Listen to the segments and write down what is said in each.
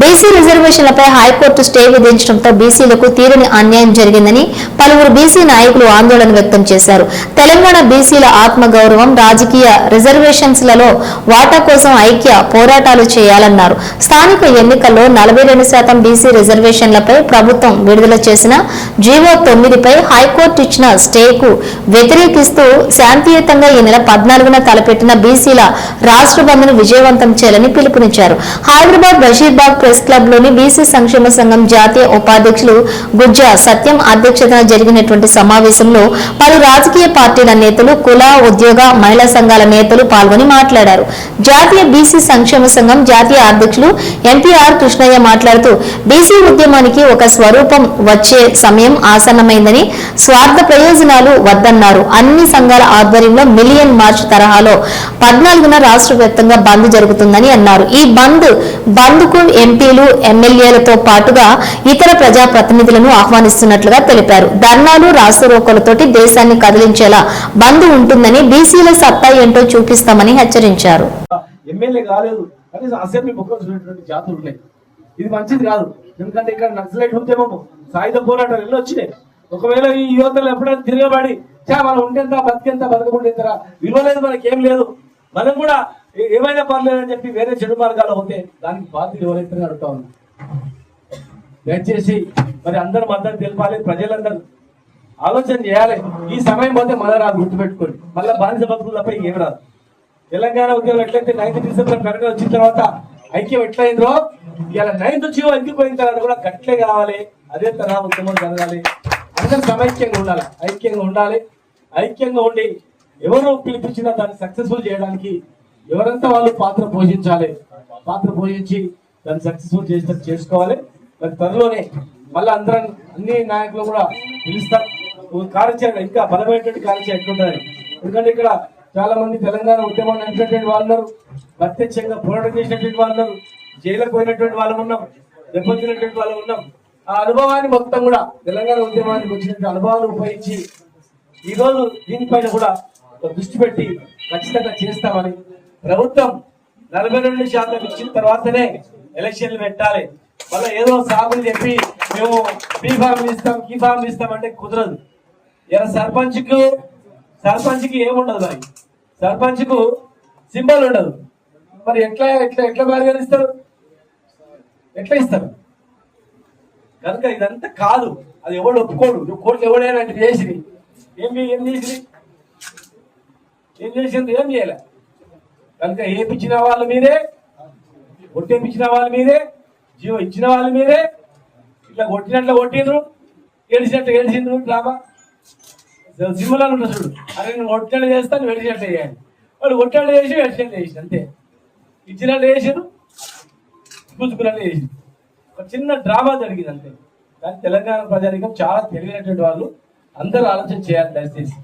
BC రిజర్వేషన్లపై high court stay విధించడంతో బీసీలకు తీరని అన్యాయం జరిగిందని పలువురు బీసీ నాయకులు ఆందోళన వ్యక్తం చేశారు. తెలంగాణ బీసీల ఆత్మగౌరవం రాజకీయ రిజర్వేషన్స్లలో వాటా కోసం ఐక్య పోరాటాలు చేయాలన్నారు. స్థానిక ఎన్నికల్లో నలభై రెండు శాతం బీసీ రిజర్వేషన్లపై ప్రభుత్వం విడుదల చేసిన జీవో తొమ్మిదిపై హైకోర్టు ఇచ్చిన స్టేకు వ్యతిరేకిస్తూ శాంతియుతంగా ఈ నెల పద్నాలుగున తలపెట్టిన బీసీల రాష్ట్ర బంద్ను విజయవంతం చేయాలని పిలుపునిచ్చారు. హైదరాబాద్ అలీబాగ్ ప్రెస్ క్లబ్లోని బీసీ సంక్షేమ సంఘం జాతీయ ఉపాధ్యక్షులు గుజ్జా సత్యం అధ్యక్షతన జరిగినటువంటి సమావేశంలో పలు రాజకీయ పార్టీల నేతలు కుల ఉద్యోగ మహిళా సంఘాల నేతలు పాల్గొని మాట్లాడారు. జాతీయ బీసీ సంక్షేమ సంఘం జాతీయ అధ్యక్షులు ఎంపీఆర్ కృష్ణయ్య మాట్లాడుతూ బీసీ ఉద్యమానికి ఒక స్వరూపం వచ్చే సమయం ఆసన్నమైందని స్వార్థ ప్రయోజనాలు వద్దన్నారు. అన్ని సంఘాల ఆధ్వర్యంలో మిలియన్ మార్చ్ తరహాలో పద్నాలుగున రాష్ట్ర వ్యాప్తంగా బంద్ జరుగుతుందని అన్నారు. ఈ బంద్ బంద్కు ఎంపీలు ఎమ్మెల్యేలతో పాటుగా ఇతర ప్రజా ప్రతినిధులను ఆహ్వానిస్తున్నట్లుగా తెలిపారు. ధర్నాలు రాస్తారోకోలతోటి దేశాన్ని కదిలించేలా బంద్ ఉంటుందని బీసీల సత్తా ఏంటో చూపిస్తామని హెచ్చరించారు. కాలేదు. ఇది మంచిది కాదు. ఎందుకంటే ఇక్కడ నక్సలైట్ ఉద్యమము సాయుధ పోరాటాలు వచ్చినాయి. ఒకవేళ ఈ యువతలు ఎప్పుడైనా తిరగబడి చా మనం ఉంటేంత బతికేంత బతకకుంటేంతరా విలువ లేదు మనకేం లేదు. మనం కూడా ఏమైనా పర్లేదని చెప్పి వేరే చెడు మార్గాలు అవుతే దానికి బాధ్యత ఎవరైతే అడుగుతా ఉన్నా. దయచేసి మరి అందరూ మద్దతు తెలపాలి ప్రజలందరూ ఆలోచన చేయాలి. ఈ సమయం పోతే మళ్ళీ రాదు గుర్తుపెట్టుకోండి. మళ్ళీ బానిస బతుకులు తప్ప ఏం రాదు. తెలంగాణ ఉద్యమం ఎట్లయితే నైన్త్ డిసెంబర్ ప్రకటన వచ్చిన తర్వాత ఐక్యం ఎట్లయిందో ఇలా నైన్త్ జీవో ఎందుకు తర్వాత కూడా గట్లే కావాలి అదే తరహా ఉద్యమం జరగాలి. అందరూ సమైక్యంగా ఉండాలి. ఐక్యంగా ఉండాలి. ఐక్యంగా ఉండి ఎవరు పిలిపించినా దాన్ని సక్సెస్ఫుల్ చేయడానికి ఎవరంతా వాళ్ళు పాత్ర పోషించాలి. పాత్ర పోషించి దాన్ని సక్సెస్ఫుల్ చేసేటట్టు చేసుకోవాలి. మరి త్వరలోనే మళ్ళీ అందరం అన్ని నాయకులు కూడా పిలుస్తాం. కార్యచరణ ఇంకా బలమైనటువంటి కార్యచరణ ఎట్లుంటుంది ఎందుకంటే ఇక్కడ చాలా మంది తెలంగాణ ఉద్యమం నడిపినటువంటి వాళ్ళు ఉన్నారు. ప్రత్యక్షంగా పోరాటం చేసినటువంటి వాళ్ళు ఉన్నారు. పోయినటువంటి వాళ్ళు ఉన్నాం. దెబ్బతినటువంటి వాళ్ళు ఉన్నాం. ఆ అనుభవాన్ని మొత్తం కూడా తెలంగాణ ఉద్యమానికి వచ్చినటువంటి అనుభవాలు ఉపయోగించి ఈ రోజు దీనిపైన కూడా దృష్టి పెట్టి ఖచ్చితంగా చేస్తామని ప్రభుత్వం నలభై రెండు శాతం ఇచ్చిన తర్వాతనే ఎలక్షన్లు పెట్టాలి. మళ్ళీ ఏదో సాగులు చెప్పి మేము బీ ఫార్మ్ ఇస్తాం కీ ఫార్మ్ ఇస్తాం అంటే కుదరదు. ఇలా సర్పంచ్కు సర్పంచ్కి ఏముండదు మరి? సర్పంచ్కు సింబల్ ఉండదు. మరి ఎట్లా ఎట్లా ఎట్లా పరిగణిస్తారు ఎట్లా ఇస్తారు? కనుక ఇదంతా కాదు. అది ఎవడు ఒప్పుకోడు. నువ్వు కోర్టు ఎవడైనా అంటే చేసింది ఏం ఏం చేసి ఏం చేసింది ఏం చేయలే. కనుక ఏపించిన వాళ్ళ మీదే ఒట్టేపించిన వాళ్ళ మీదే జీవో ఇచ్చిన వాళ్ళ మీదే ఇట్లా కొట్టినట్లు కొట్టిండ్రు ఏడిచినట్లు ఏడిచిండ్రు డ్రామా. సినిమాలో ఉంటుంది చూడు అరే నేను కొట్టినట్లు చేస్తాను వెడిచినట్లు చేయాలి. వాళ్ళు కొట్టినట్లు చేసి వెడిచినట్లు చేసి అంతే. ఇచ్చినట్లు చేసారు పుచ్చుకున్నట్లు చేసి ఒక చిన్న డ్రామా జరిగింది అంతే. కానీ తెలంగాణ ప్రజానికం చాలా తెలివైనటువంటి వాళ్ళు అందరూ ఆలోచన చేయాలి దయచేసి.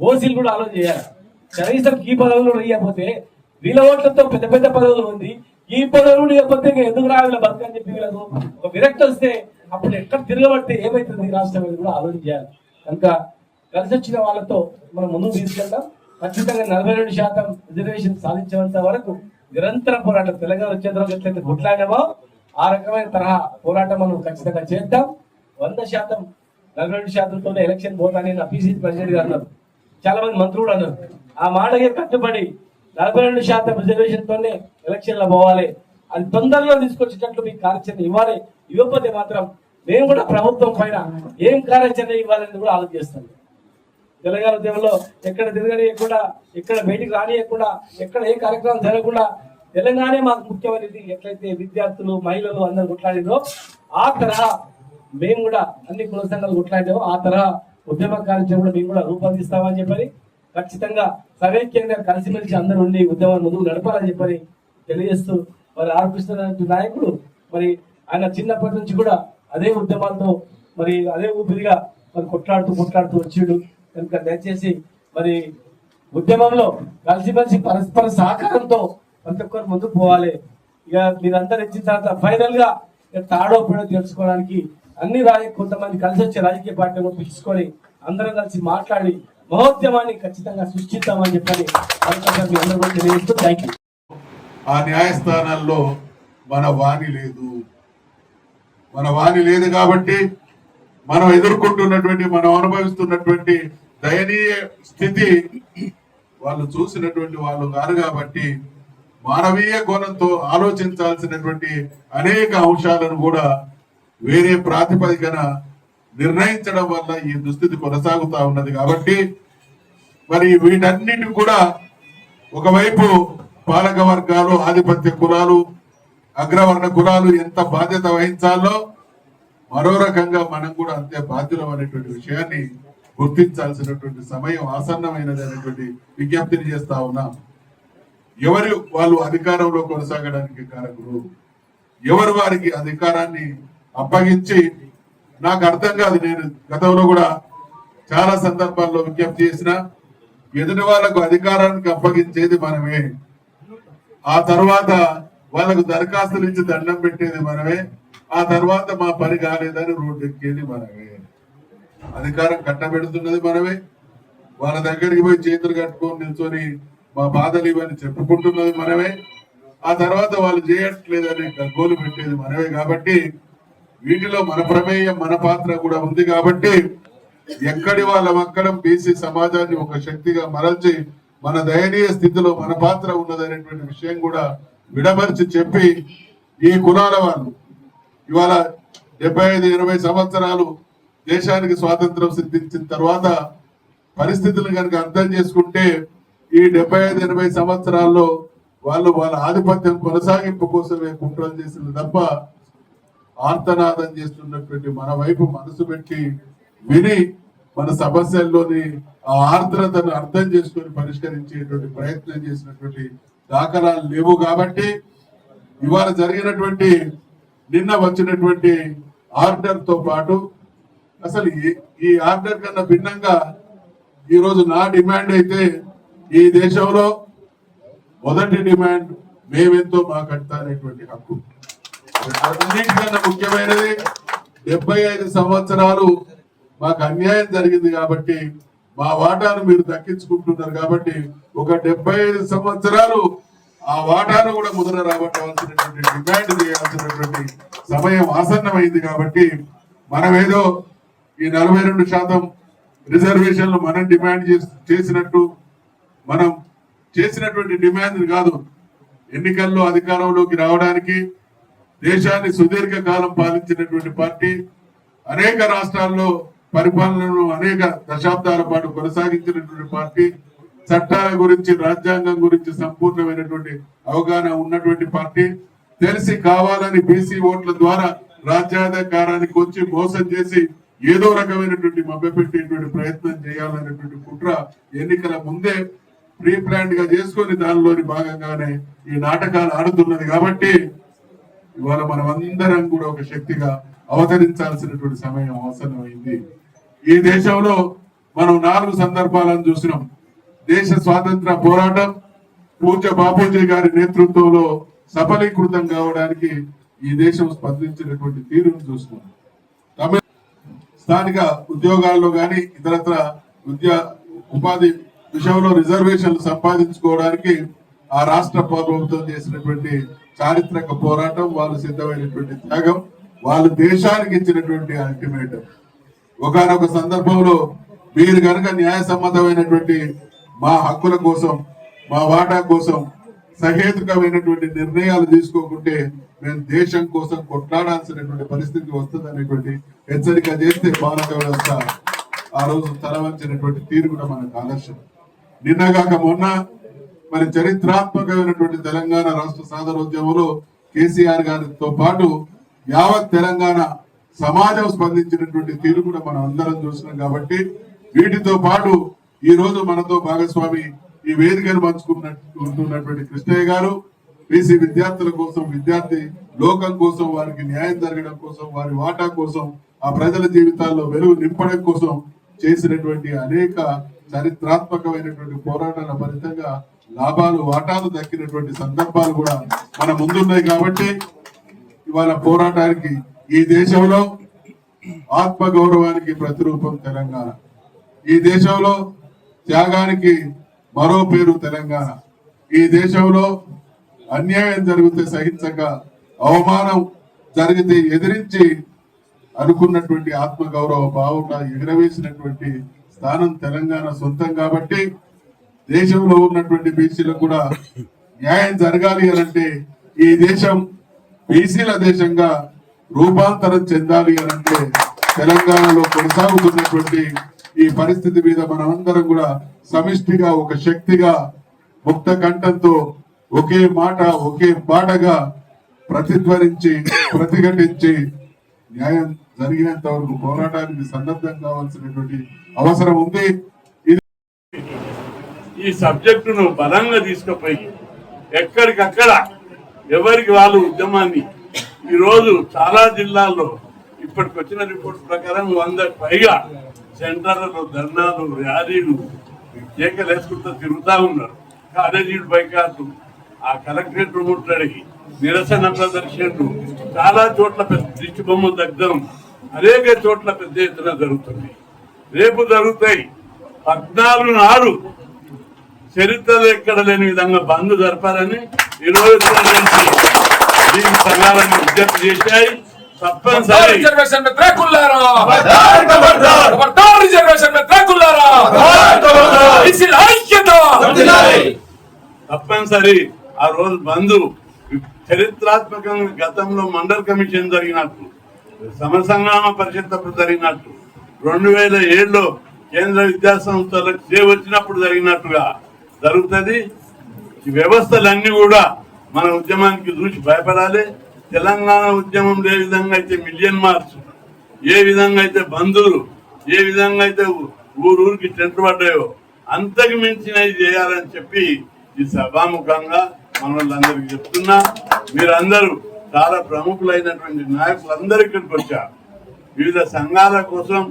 ఓసీలు కూడా ఆలోచన చేయాలి. కనీసం ఈ పదవులు కూడా ఇవ్వకపోతే వీళ్ళ ఓట్లతో పెద్ద పెద్ద పదవులు ఉంది. ఈ పదవులు కూడా ఇవ్వకపోతే ఇంకా ఎందుకు రావాలి బతుకని చెప్పి వీళ్ళకు ఒక విరక్తి వస్తే అప్పుడు ఎక్కడ తిరగబడితే ఏమైతుంది ఈ రాష్ట్రం అనేది కూడా ఆలోచించాలి. కనుక కలిసి వచ్చిన వాళ్ళతో మనం ముందుకు తీసుకెళ్తాం ఖచ్చితంగా నలభై రెండు శాతం రిజర్వేషన్ సాధించేంత వరకు నిరంతర పోరాటం. తెలంగాణ వచ్చేంత ఎట్లయితే కొట్లాడామో ఆ రకమైన తరహా పోరాటం మనం ఖచ్చితంగా చేద్దాం. వంద శాతం నలభై రెండు శాతంతోనే ఎలక్షన్ పోతానని నా పిసిసి ప్రెసిడెంట్ గారు అన్నారు. చాలా మంది మంత్రులు అన్నారు. ఆ మాటకి కట్టుబడి నలభై రెండు శాతం రిజర్వేషన్ తోనే ఎలక్షన్లో పోవాలి. అది తొందరలో తీసుకొచ్చేటట్లు మీకు కార్యాచరణ ఇవ్వాలి. ఇవ్వకపోతే మాత్రం మేము కూడా ప్రభుత్వం పైన ఏం కార్యాచరణ ఇవ్వాలని కూడా ఆలోచిస్తాం. తెలంగాణ ఉద్యమంలో ఎక్కడ తిరగనియకుండా ఎక్కడ బయటికి రానియకుండా ఎక్కడ ఏ కార్యక్రమం జరగకుండా తెలంగాణ మాకు ముఖ్యమైనది. ఎట్లయితే విద్యార్థులు మహిళలు అందరూ కొట్లాడిందో ఆ తరహా మేము కూడా అన్ని కుల సంఘాలు కొట్లాడినామో ఆ తరహా ఉద్యమ కార్యక్రమం మేము కూడా రూపొందిస్తామని చెప్పని ఖచ్చితంగా సమైక్యంగా కలిసిమెలిసి అందరూ ఉండి ఉద్యమాన్ని ముందుకు నడపాలని చెప్పని తెలియజేస్తూ మరి ఆర్ కృష్ణ నాయకుడు మరి ఆయన చిన్నప్పటి నుంచి కూడా అదే ఉద్యమాలతో మరి అదే ఊపిరిగా మరి కొట్లాడుతూ కొట్లాడుతూ వచ్చాడు. కనుక దయచేసి మరి ఉద్యమంలో కలిసిమెలిసి పరస్పర సహకారంతో ప్రతి ఒక్కరు ముందుకు పోవాలి. ఇక మీరందరూ ఇచ్చిన తర్వాత ఫైనల్గా ఇక తాడో పడో తెలుసుకోవడానికి అన్ని రాజకీయ కొంతమంది కలిసి వచ్చే రాజకీయ పార్టీ కూడా పిలుచుకొని అందరం కలిసి మాట్లాడి మహోద్యమాన్ని ఖచ్చితంగా సృష్టిస్తామని చెప్పని మీ అందరూ కూడా తెలియజేస్తూ థ్యాంక్ యూ ఆ న్యాయస్థానాల్లో మన వాణి లేదు. మన వాణి లేదు కాబట్టి మనం ఎదుర్కొంటున్నటువంటి మనం అనుభవిస్తున్నటువంటి దయనీయ స్థితి వాళ్ళు చూసినటువంటి వాళ్ళు కాదు కాబట్టి మానవీయ కోణంతో ఆలోచించాల్సినటువంటి అనేక అంశాలను కూడా వేరే ప్రాతిపదికన నిర్ణయించడం వల్ల ఈ దుస్థితి కొనసాగుతా ఉన్నది కాబట్టి మరి వీటన్నిటి కూడా ఒకవైపు పాలక వర్గాలు ఆధిపత్య కులాలు అగ్రవర్ణ కులాలు ఎంత బాధ్యత వహించాలో మరో రకంగా మనం కూడా అంతే బాధ్యులం అనేటువంటి విషయాన్ని గుర్తించాల్సినటువంటి సమయం ఆసన్నమైనది అనేటువంటి విజ్ఞప్తిని చేస్తా ఉన్నాం. ఎవరు వాళ్ళు అధికారంలో కొనసాగడానికి కారకులు? ఎవరు వారికి అధికారాన్ని అప్పగించి నాకు అర్థం కాదు నేను గతంలో కూడా చాలా సందర్భాల్లో విజ్ఞప్తి చేసిన ఎదుటి వాళ్ళకు అధికారానికి అప్పగించేది మనమే. ఆ తర్వాత వాళ్ళకు దరఖాస్తులు ఇచ్చి దండం పెట్టేది మనమే. ఆ తర్వాత మా పని కాలేదని రోడ్డు ఎక్కేది మనమే. అధికారం కట్టబెడుతున్నది మనమే. వాళ్ళ దగ్గరికి పోయి చేతులు కట్టుకొని నిల్చొని మా బాధలు ఇవన్నీ చెప్పుకుంటున్నది మనమే. ఆ తర్వాత వాళ్ళు చేయట్లేదని గోలు పెట్టేది మనమే. కాబట్టి వీటిలో మన ప్రమేయం మన పాత్ర కూడా ఉంది కాబట్టి ఎక్కడి వాళ్ళ మక్కడం బీసీ సమాజాన్ని ఒక శక్తిగా మరల్చి మన దయనీయ స్థితిలో మన పాత్ర ఉన్నదనేటువంటి విషయం కూడా విడమర్చి చెప్పి ఈ కులాల వాళ్ళు ఇవాళ డెబ్బై ఐదు ఇరవై సంవత్సరాలు దేశానికి స్వాతంత్రం సిద్ధించిన తర్వాత పరిస్థితులు కనుక అర్థం చేసుకుంటే ఈ డెబ్బై ఐదు ఎనభై సంవత్సరాల్లో వాళ్ళు వాళ్ళ ఆధిపత్యం కొనసాగింపు కోసమే కుట్రలు చేసింది తప్ప ఆర్తనాదం చేస్తున్నటువంటి మన వైపు మనసు పెట్టి విని మన సమస్యల్లోని ఆ ఆర్ద్రతను అర్థం చేసుకొని పరిష్కరించేటువంటి ప్రయత్నం చేసినటువంటి దాఖలాలు లేవు కాబట్టి ఇవాళ జరిగినటువంటి నిన్న వచ్చినటువంటి ఆర్డర్తో పాటు అసలు ఈ- ఈ ఆర్డర్ కన్నా భిన్నంగా ఈరోజు నా డిమాండ్ అయితే ఈ దేశంలో మొదటి డిమాండ్ మేమెంతో మాకు అనేటువంటి హక్కు. అన్నింటికన్నా ముఖ్యమైనది డెబ్బై ఐదు సంవత్సరాలు మాకు అన్యాయం జరిగింది కాబట్టి మా వాటాను మీరు దక్కించుకుంటున్నారు కాబట్టి ఒక డెబ్బై ఐదు సంవత్సరాలు ఆ వాటాను కూడా ముద్ర రాబట్టవలసినటువంటి డిమాండ్ చేయాల్సినటువంటి సమయం ఆసన్నమైంది కాబట్టి మనమేదో ఈ నలభై రెండు శాతం రిజర్వేషన్లు మనం డిమాండ్ చేసినట్టు మనం చేసినటువంటి డిమాండ్ కాదు ఎన్నికల్లో అధికారంలోకి రావడానికి దేశాన్ని సుదీర్ఘ కాలం పాలించినటువంటి పార్టీ అనేక రాష్ట్రాల్లో పరిపాలనను అనేక దశాబ్దాల పాటు కొనసాగించినటువంటి పార్టీ చట్టాల గురించి రాజ్యాంగం గురించి సంపూర్ణమైనటువంటి అవగాహన ఉన్నటువంటి పార్టీ తెలిసి కావాలని బీసీ ఓట్ల ద్వారా రాజ్యాధికారానికి వచ్చి మోసం చేసి ఏదో రకమైనటువంటి మభ్యపెట్టేటువంటి ప్రయత్నం చేయాలనేటువంటి కుట్ర ఎన్నికల ముందే ప్రీ ప్లాన్గా చేసుకొని దానిలోని భాగంగానే ఈ నాటకాలు ఆడుతున్నది కాబట్టి ఇవాళ మనం అందరం కూడా ఒక శక్తిగా అవతరించాల్సినటువంటి సమయం అవసరమైంది. ఈ దేశంలో మనం నాలుగు సందర్భాలను చూసినాం. దేశ స్వాతంత్ర పోరాటం పూజ్య బాపూజీ గారి నేతృత్వంలో సఫలీకృతం కావడానికి ఈ దేశం స్పందించినటువంటి తీరును చూస్తున్నాం తమిళ స్థానిక ఉద్యోగాల్లో కానీ ఇతరత్ర విద్యా ఉపాధి విషయంలో రిజర్వేషన్లు సంపాదించుకోవడానికి ఆ రాష్ట్ర ప్రభుత్వం చేసినటువంటి చారిత్రక పోరాటం వాళ్ళు సిద్ధమైనటువంటి త్యాగం వాళ్ళు దేశానికి ఇచ్చినటువంటి అల్టిమేటం ఒకనొక సందర్భంలో మీరు కనుక న్యాయసమ్మతమైనటువంటి మా హక్కుల కోసం మా వాటా కోసం సహేతుకమైనటువంటి నిర్ణయాలు తీసుకోకుంటే మేము దేశం కోసం కొట్లాడాల్సినటువంటి పరిస్థితి వస్తుంది అనేటువంటి హెచ్చరిక చేస్తే పాలక వ్యవస్థ ఆ రోజు తరవంచినటువంటి తీరు కూడా మనకు ఆదర్శం. నిన్నగాక మొన్న మరి చరిత్రాత్మకమైనటువంటి తెలంగాణ రాష్ట్ర సాధనోద్యమంలో కేసీఆర్ గారితో పాటు యావత్ తెలంగాణ సమాజం స్పందించినటువంటి తీరు కూడా మనం అందరం చూసినాం కాబట్టి వీటితో పాటు ఈ రోజు మనతో భాగస్వామి ఈ వేదికను పంచుకున్నటువంటి కృష్ణయ్య గారు బీసీ విద్యార్థుల కోసం విద్యార్థి లోకం కోసం వారికి న్యాయం జరగడం కోసం వారి వాటా కోసం ఆ ప్రజల జీవితాల్లో వెలుగు నింపడం కోసం చేసినటువంటి అనేక చరిత్రాత్మకమైనటువంటి పోరాటాల ఫలితంగా లాభాలు వాటాలు దక్కినటువంటి సందర్భాలు కూడా మన ముందున్నాయి కాబట్టి ఇవాళ పోరాటానికి ఈ దేశంలో ఆత్మ గౌరవానికి ప్రతిరూపం తెలంగాణ. ఈ దేశంలో త్యాగానికి మరో పేరు తెలంగాణ. ఈ దేశంలో అన్యాయం జరిగితే సహించక అవమానం జరిగితే ఎదిరించి అనుకున్నటువంటి ఆత్మగౌరవ భావంగా ఎగరవేసినటువంటి స్థానం తెలంగాణ సొంతం కాబట్టి దేశంలో ఉన్నటువంటి బీసీలకు కూడా న్యాయం జరగాలి అని అంటే ఈ దేశం బీసీల దేశంగా రూపాంతరం చెందాలి అని అంటే తెలంగాణలో కొనసాగుతున్నటువంటి ఈ పరిస్థితి మీద మనమందరం కూడా సమిష్టిగా ఒక శక్తిగా ముక్త కంఠంతో ఒకే మాట ఒకే పాటగా ప్రతిధ్వనించి ప్రతిఘటించి న్యాయం జరిగినంత వరకు పోరాటానికి సన్నద్ధం కావాల్సినటువంటి అవసరం ఉంది. ఈ సబ్జెక్టును బలంగా తీసుకుపోయి ఎక్కడికక్కడ ఎవరికి వాళ్ళు ఉద్యమాన్ని. ఈరోజు చాలా జిల్లాల్లో ఇప్పటికి వచ్చిన రిపోర్ట్ ప్రకారం వందకు పైగా సెంటర్లలో ధర్నాలు ర్యాలీలు కేకలు వేసుకుంటూ తిరుగుతూ ఉన్నారు. కాలేజీలు బైకాట్లు. ఆ కలెక్టరేట్ ముట్టడి నిరసన ప్రదర్శనలు. చాలా చోట్ల పెద్ద దిష్టి బొమ్మ దగ్గరం అనేక చోట్ల పెద్ద ఎత్తున జరుగుతుంది. రేపు జరుగుతాయి పద్నాలుగు నాడు చరిత్రలో ఎక్కడ లేని విధంగా బంద్ జరపాలని ఇరవై దీని సంఘాలను విజ్ఞప్తి చేశాయి. తప్పనిసరి. రిజర్వేషన్ రిజర్వేషన్ ఐక్యత. తప్పనిసరి. ఆ రోజు బంధు చరిత్రాత్మకంగా గతంలో మండల్ కమిషన్ జరిగినట్టు సమసంగ్రామ పరిషత్ అప్పుడు జరిగినట్టు రెండు వేల ఏడులో కేంద్ర విద్యా సంస్థలకు సేవ వచ్చినప్పుడు జరిగినట్టుగా జరుగుతుంది. ఈ వ్యవస్థలన్నీ కూడా మన ఉద్యమానికి చూసి భయపడాలి. తెలంగాణ ఉద్యమం ఏ విధంగా అయితే మిలియన్ మార్చ్ ఏ విధంగా అయితే బంధువులు ఏ విధంగా అయితే ఊరూరికి టెంట్ పడ్డాయో అంతకు మించినవి చేయాలని చెప్పి ఈ సభాముఖంగా మన వాళ్ళందరికీ చెప్తున్నా. మీరందరూ చాలా ప్రముఖులైనటువంటి నాయకులందరూ ఇక్కడికి వచ్చారు. వివిధ సంఘాల కోసం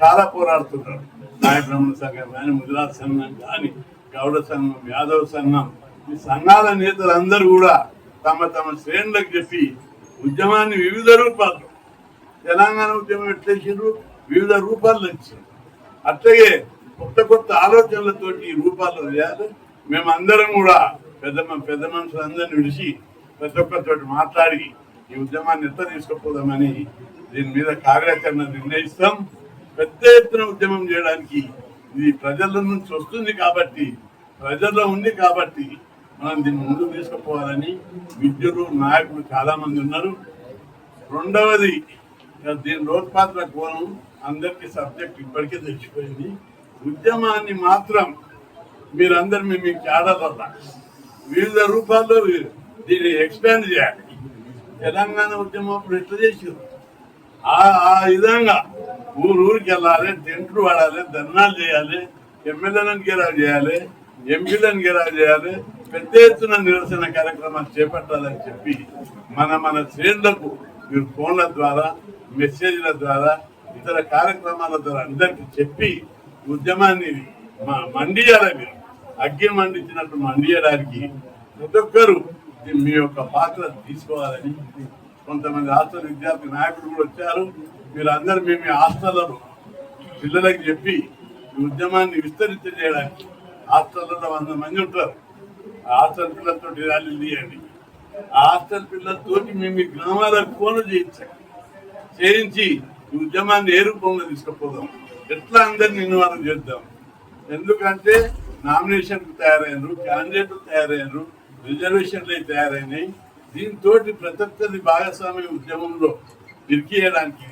చాలా పోరాడుతున్నారు. నాయకుల సంఘం కానీ ముజరాత్ సంఘం కానీ గౌడ సంఘం యాదవ్ సంఘం ఈ సంఘాల నేతలందరూ కూడా తమ తమ శ్రేణులకు చెప్పి ఉద్యమాన్ని వివిధ రూపాల్లో తెలంగాణ ఉద్యమం ఎట్లేసారు వివిధ రూపాల్లో ఇచ్చారు అట్లాగే కొత్త కొత్త ఆలోచనలతోటి ఈ రూపాల్లో చేయాలి. మేమందరం కూడా పెద్ద పెద్ద మనుషులందరినీ విడిచి ప్రతి ఒక్కరితోటి మాట్లాడి ఈ ఉద్యమాన్ని ఎట్లా తీసుకుపోదామని దీని మీద కార్యాచరణ నిర్ణయిస్తాం. పెద్ద ఎత్తున ఉద్యమం చేయడానికి ఇది ప్రజల నుంచి వస్తుంది కాబట్టి ప్రజల్లో ఉంది కాబట్టి మనం దీన్ని ముందుకు తీసుకుపోవాలని విద్యులు నాయకులు చాలా మంది ఉన్నారు. రెండవది దీని లోక్పాత్ర కోణం అందరికీ సబ్జెక్ట్ ఇప్పటికే తెచ్చిపోయింది ఉద్యమాన్ని మాత్రం మీరందరూ మేము మీకు క్యాడర్ల వివిధ రూపాల్లో దీన్ని ఎక్స్పాండ్ చేయాలి. తెలంగాణ ఉద్యమం అప్పుడు ఎట్లా చేసారు ఆ ఆ విధంగా ఊరు ఊరికి వెళ్ళాలి టెంట్లు వాడాలి ధర్నాలు చేయాలి ఎమ్మెల్యేలను గెరావు చేయాలి. ఎంపీలను గిరా చేయాలి పెద్ద ఎత్తున నిరసన కార్యక్రమాలు చేపట్టాలని చెప్పి మన మన శ్రేణులకు మీరు ఫోన్ల ద్వారా మెసేజ్ల ద్వారా ఇతర కార్యక్రమాల ద్వారా అందరికీ చెప్పి ఉద్యమాన్ని మ- మండియాలి మీరు అగ్గి మండించినట్టు మండియడానికి ప్రతి ఒక్కరు మీ- యొక్క పాత్ర తీసుకోవాలని కొంతమంది హాస్టల్ విద్యార్థి నాయకులు కూడా వచ్చారు. మీరు అందరు మీ మీ పిల్లలకు చెప్పి ఈ ఉద్యమాన్ని విస్తరించ హాస్టల్లో వంద మంది ఉంటారు. హాస్టల్ పిల్లలతో ర్యాలీలు తీయండి. హాస్టల్ పిల్లలతో మేము ఈ గ్రామాలకు ఫోన్ చేయించాము చేయించి ఈ ఉద్యమాన్ని ఏ రూపంలో తీసుకుపోదాం? ఎట్లా అందరిని ఇన్వాల్వ్ చేద్దాం? ఎందుకంటే నామినేషన్ తయారయ్యారు క్యాండిడేట్లు తయారయ్యారు రిజర్వేషన్లు తయారైనాయి. దీంతో ప్రతి ఒక్కరి భాగస్వామ్య ఉద్యమంలో ఇరికియడానికి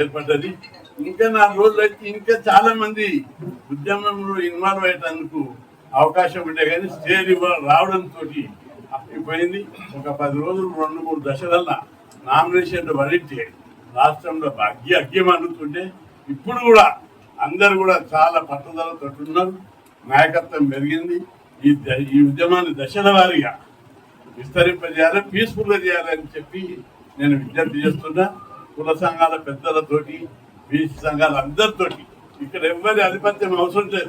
ఏర్పడ్డది. ఇంకా నాలుగు రోజులు వచ్చి ఇంకా చాలా మంది ఉద్యమంలో ఇన్వాల్వ్ అయ్యేటందుకు అవకాశం ఉండే కానీ స్టేజ్ రావడంతో అప్పిపోయింది. ఒక పది రోజులు రెండు మూడు దశలల్లా నామినేషన్లు వరిట్టే రాష్ట్రంలో అగ్గి అగ్యం అందుతుంటే ఇప్పుడు కూడా అందరు కూడా చాలా పట్టుదలతో ఉన్నారు. నాయకత్వం పెరిగింది. ఈ ద- ఈ ఉద్యమాన్ని దశల వారీగా విస్తరింపజేయాలి పీస్ఫుల్గా చేయాలని చెప్పి నేను విజ్ఞప్తి చేస్తున్నా. కుల సంఘాల పెద్దలతోటి బీసీ సంఘాలు అందరితోటి ఇక్కడ ఎవరి ఆధిపత్యం అవసరం లేదు.